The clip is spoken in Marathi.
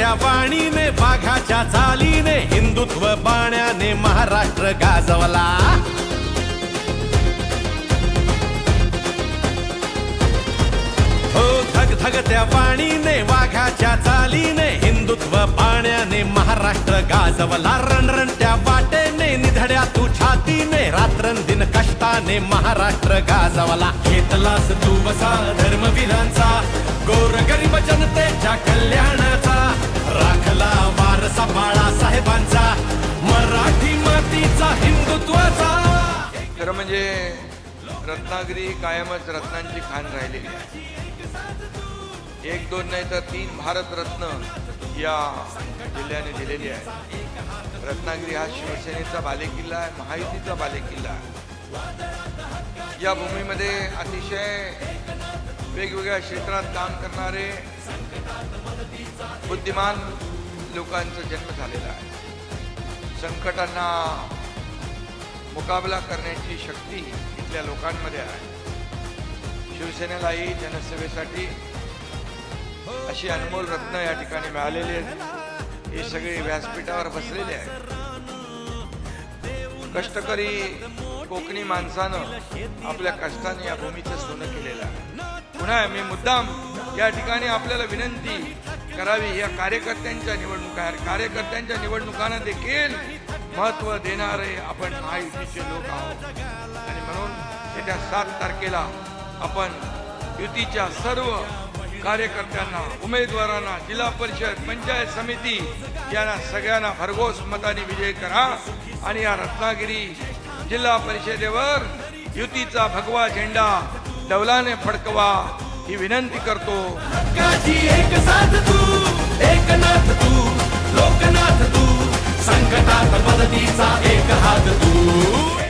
त्या वाणीने वाघाच्या चालीने हिंदुत्व बाण्याने महाराष्ट्र गाजवला. हो धगधगत्या वाणीने वाघाच्या चालीने हिंदुत्व पाण्याने महाराष्ट्र गाजवला. रणरण त्या वाटेने निधड्या तू छातीने रात्रंदिन कष्टाने महाराष्ट्र गाजवला. घेतलास तू बसा धर्मवीरांचा वारसा बाळासाहेबांचा मराठी मातीचा हिंदुत्वाचा. खरं म्हणजे रत्नागिरी कायमच रत्नांची खाण राहिलेली आहे. एक दोन नाही तर तीन भारतरत्न या जिल्ह्याने दिलेली आहे. रत्नागिरी हा शिवसेनेचा बालेकिल्ला आहे महायुतीचा बालेकिल्ला आहे. या भूमीमध्ये अतिशय वेगवेगळ्या क्षेत्रात काम करणारे बुद्धिमान लोकांचा जन्म झालेला आहे. संकटांना मुकाबला करण्याची शक्ती इथल्या लोकांमध्ये आहे. शिवसेनेलाही जनसेवेसाठी अशी अनमोल रत्न या ठिकाणी मिळालेली आहेत. हे सगळे व्यासपीठावर बसलेले आहेत. कष्टकरी कोकणी माणसानं आपल्या कष्टाने या भूमीचं सोनं केलेलं आहे. पुन्हा मी मुद्दाम या ठिकाणी आपल्याला विनंती करावी या कार्यकर्त्यांच्या निवडणुका आहेत. कार्यकर्त्यांच्या निवडणुकांना देखील महत्त्व देणारे आपण महायुतीचे लोक आहोत. आणि म्हणून येत्या सात तारखेला आपण युतीच्या सर्व कार्यकर्त्यांना उमेदवारांना जिल्हा परिषद पंचायत समिती यांना सगळ्यांना भरघोस मताने विजय करा. आणि या रत्नागिरी जिल्हा परिषदेवर युतीचा भगवा झेंडा डवलाने फडकवा ही विनंती करतो. एकनाथ तू लोकनाथ तू संकटात मदतीचा एक हात तू.